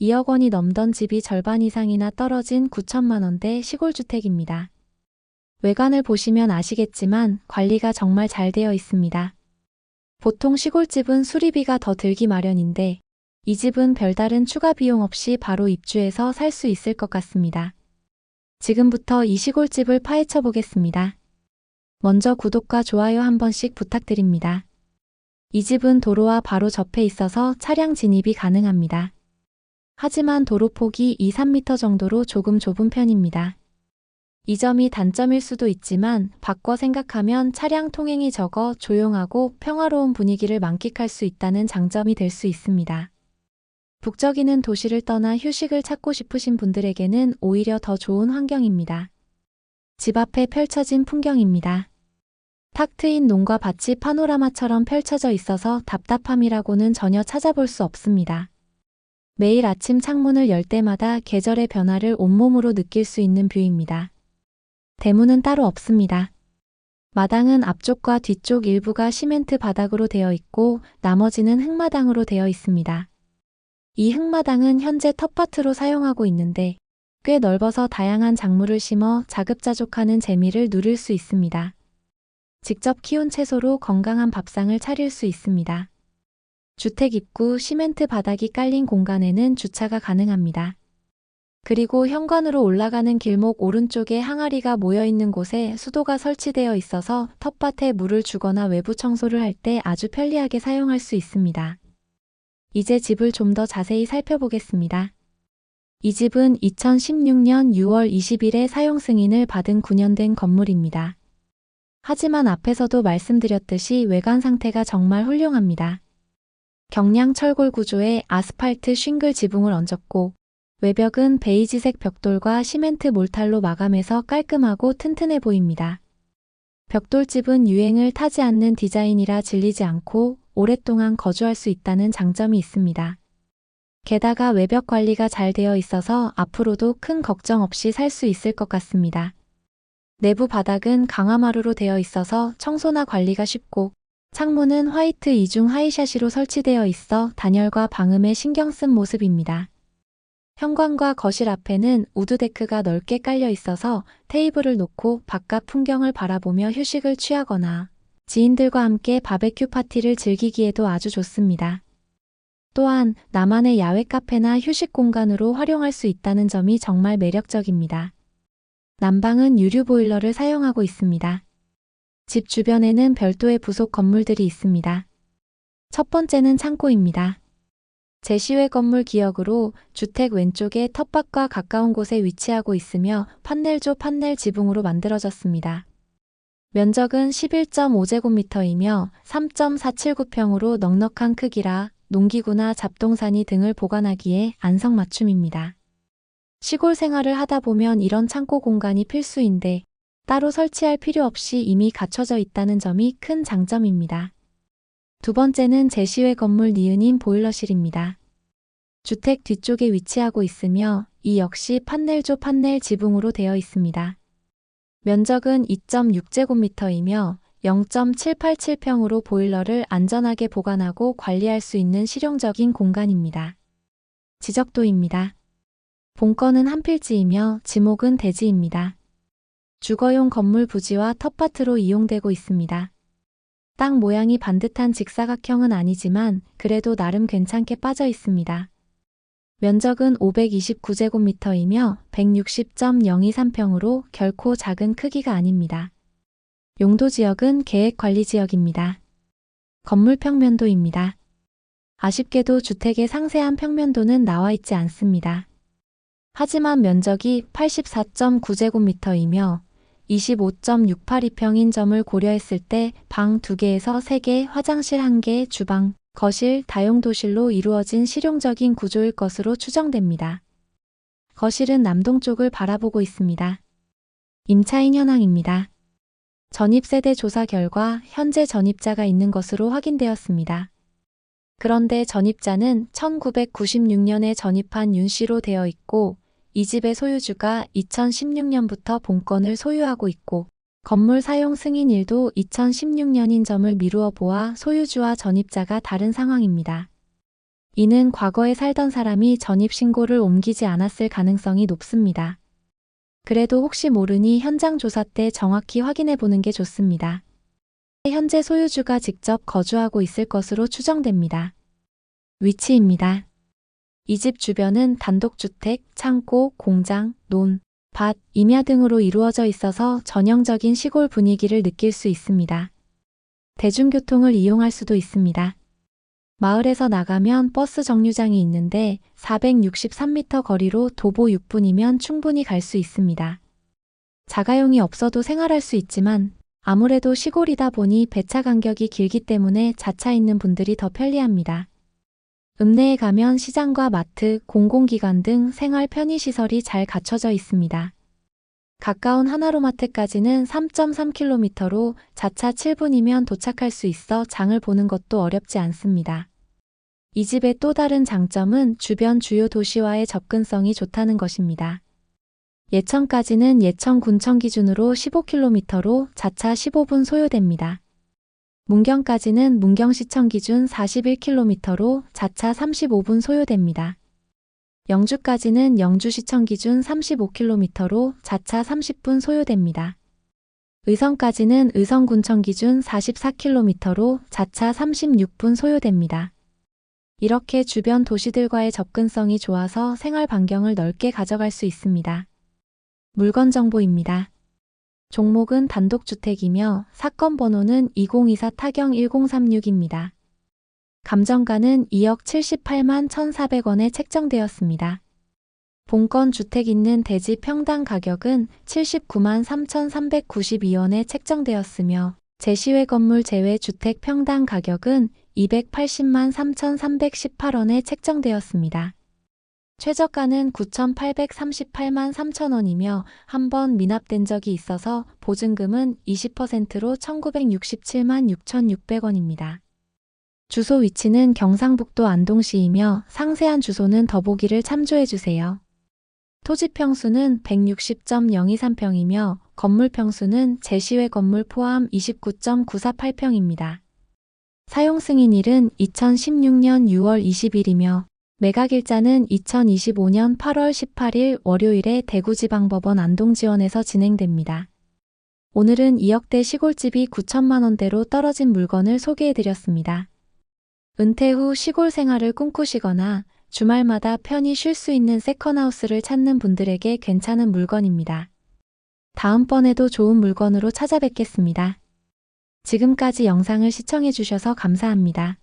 2억 원이 넘던 집이 절반 이상이나 떨어진 9천만 원대 시골주택입니다. 외관을 보시면 아시겠지만 관리가 정말 잘 되어 있습니다. 보통 시골집은 수리비가 더 들기 마련인데 이 집은 별다른 추가 비용 없이 바로 입주해서 살 수 있을 것 같습니다. 지금부터 이 시골집을 파헤쳐 보겠습니다. 먼저 구독과 좋아요 한 번씩 부탁드립니다. 이 집은 도로와 바로 접해 있어서 차량 진입이 가능합니다. 하지만 도로 폭이 2, 3m 정도로 조금 좁은 편입니다. 이 점이 단점일 수도 있지만 바꿔 생각하면 차량 통행이 적어 조용하고 평화로운 분위기를 만끽할 수 있다는 장점이 될 수 있습니다. 북적이는 도시를 떠나 휴식을 찾고 싶으신 분들에게는 오히려 더 좋은 환경입니다. 집 앞에 펼쳐진 풍경입니다. 탁 트인 농과 밭이 파노라마처럼 펼쳐져 있어서 답답함이라고는 전혀 찾아볼 수 없습니다. 매일 아침 창문을 열 때마다 계절의 변화를 온몸으로 느낄 수 있는 뷰입니다. 대문은 따로 없습니다. 마당은 앞쪽과 뒤쪽 일부가 시멘트 바닥으로 되어 있고 나머지는 흙마당으로 되어 있습니다. 이 흙마당은 현재 텃밭으로 사용하고 있는데 꽤 넓어서 다양한 작물을 심어 자급자족하는 재미를 누릴 수 있습니다. 직접 키운 채소로 건강한 밥상을 차릴 수 있습니다. 주택 입구 시멘트 바닥이 깔린 공간에는 주차가 가능합니다. 그리고 현관으로 올라가는 길목 오른쪽에 항아리가 모여 있는 곳에 수도가 설치되어 있어서 텃밭에 물을 주거나 외부 청소를 할 때 아주 편리하게 사용할 수 있습니다. 이제 집을 좀 더 자세히 살펴보겠습니다. 이 집은 2016년 6월 20일에 사용 승인을 받은 9년 된 건물입니다. 하지만 앞에서도 말씀드렸듯이 외관 상태가 정말 훌륭합니다. 경량 철골 구조에 아스팔트 싱글 지붕을 얹었고 외벽은 베이지색 벽돌과 시멘트 몰탈로 마감해서 깔끔하고 튼튼해 보입니다. 벽돌집은 유행을 타지 않는 디자인이라 질리지 않고 오랫동안 거주할 수 있다는 장점이 있습니다. 게다가 외벽 관리가 잘 되어 있어서 앞으로도 큰 걱정 없이 살 수 있을 것 같습니다. 내부 바닥은 강화마루로 되어 있어서 청소나 관리가 쉽고 창문은 화이트 이중 하이샤시로 설치되어 있어 단열과 방음에 신경 쓴 모습입니다. 현관과 거실 앞에는 우드데크가 넓게 깔려 있어서 테이블을 놓고 바깥 풍경을 바라보며 휴식을 취하거나 지인들과 함께 바베큐 파티를 즐기기에도 아주 좋습니다. 또한 나만의 야외 카페나 휴식 공간으로 활용할 수 있다는 점이 정말 매력적입니다. 난방은 유류 보일러를 사용하고 있습니다. 집 주변에는 별도의 부속 건물들이 있습니다. 첫 번째는 창고입니다. 제시외 건물 기역으로 주택 왼쪽에 텃밭과 가까운 곳에 위치하고 있으며 판넬조 판넬 지붕으로 만들어졌습니다. 면적은 11.5제곱미터이며 3.479평으로 넉넉한 크기라 농기구나 잡동사니 등을 보관하기에 안성맞춤입니다. 시골 생활을 하다 보면 이런 창고 공간이 필수인데 따로 설치할 필요 없이 이미 갖춰져 있다는 점이 큰 장점입니다. 두 번째는 제시외 건물 니은인 보일러실입니다. 주택 뒤쪽에 위치하고 있으며 이 역시 판넬조 판넬 지붕으로 되어 있습니다. 면적은 2.6제곱미터이며 0.787평으로 보일러를 안전하게 보관하고 관리할 수 있는 실용적인 공간입니다. 지적도입니다. 본건은 한 필지이며 지목은 대지입니다. 주거용 건물 부지와 텃밭으로 이용되고 있습니다. 땅 모양이 반듯한 직사각형은 아니지만 그래도 나름 괜찮게 빠져 있습니다. 면적은 529제곱미터이며 160.023평으로 결코 작은 크기가 아닙니다. 용도 지역은 계획관리지역입니다. 건물 평면도입니다. 아쉽게도 주택의 상세한 평면도는 나와 있지 않습니다. 하지만 면적이 84.9제곱미터이며 25.682평인 점을 고려했을 때 방 2개에서 3개, 화장실 1개, 주방, 거실, 다용도실로 이루어진 실용적인 구조일 것으로 추정됩니다. 거실은 남동쪽을 바라보고 있습니다. 임차인 현황입니다. 전입세대 조사 결과 현재 전입자가 있는 것으로 확인되었습니다. 그런데 전입자는 1996년에 전입한 윤 씨로 되어 있고 이 집의 소유주가 2016년부터 본건을 소유하고 있고 건물 사용 승인일도 2016년인 점을 미루어 보아 소유주와 전입자가 다른 상황입니다. 이는 과거에 살던 사람이 전입신고를 옮기지 않았을 가능성이 높습니다. 그래도 혹시 모르니 현장 조사 때 정확히 확인해 보는 게 좋습니다. 현재 소유주가 직접 거주하고 있을 것으로 추정됩니다. 위치입니다. 이 집 주변은 단독주택, 창고, 공장, 논, 밭, 임야 등으로 이루어져 있어서 전형적인 시골 분위기를 느낄 수 있습니다. 대중교통을 이용할 수도 있습니다. 마을에서 나가면 버스 정류장이 있는데 463m 거리로 도보 6분이면 충분히 갈 수 있습니다. 자가용이 없어도 생활할 수 있지만 아무래도 시골이다 보니 배차 간격이 길기 때문에 자차 있는 분들이 더 편리합니다. 읍내에 가면 시장과 마트, 공공기관 등 생활 편의시설이 잘 갖춰져 있습니다. 가까운 하나로마트까지는 3.3km로 자차 7분이면 도착할 수 있어 장을 보는 것도 어렵지 않습니다. 이 집의 또 다른 장점은 주변 주요 도시와의 접근성이 좋다는 것입니다. 예천까지는 예천 군청 기준으로 15km로 자차 15분 소요됩니다. 문경까지는 문경시청 기준 41km로 자차 35분 소요됩니다. 영주까지는 영주시청 기준 35km로 자차 30분 소요됩니다. 의성까지는 의성군청 기준 44km로 자차 36분 소요됩니다. 이렇게 주변 도시들과의 접근성이 좋아서 생활 반경을 넓게 가져갈 수 있습니다. 물건 정보입니다. 종목은 단독주택이며 사건 번호는 2024 타경 1036입니다. 감정가는 2억 78만 1,400원에 책정되었습니다. 본건 주택 있는 대지 평당 가격은 79만 3,392원에 책정되었으며 제시외 건물 제외 주택 평당 가격은 280만 3,318원에 책정되었습니다. 최저가는 9,838만 3천원이며 한 번 미납된 적이 있어서 보증금은 20%로 1,967만 6,600원입니다. 주소 위치는 경상북도 안동시이며 상세한 주소는 더보기를 참조해주세요. 토지 평수는 160.023평이며 건물 평수는 제시외 건물 포함 29.948평입니다. 사용 승인일은 2016년 6월 20일이며 매각일자는 2025년 8월 18일 월요일에 대구지방법원 안동지원에서 진행됩니다. 오늘은 2억대 시골집이 9천만 원대로 떨어진 물건을 소개해드렸습니다. 은퇴 후 시골 생활을 꿈꾸시거나 주말마다 편히 쉴 수 있는 세컨하우스를 찾는 분들에게 괜찮은 물건입니다. 다음번에도 좋은 물건으로 찾아뵙겠습니다. 지금까지 영상을 시청해주셔서 감사합니다.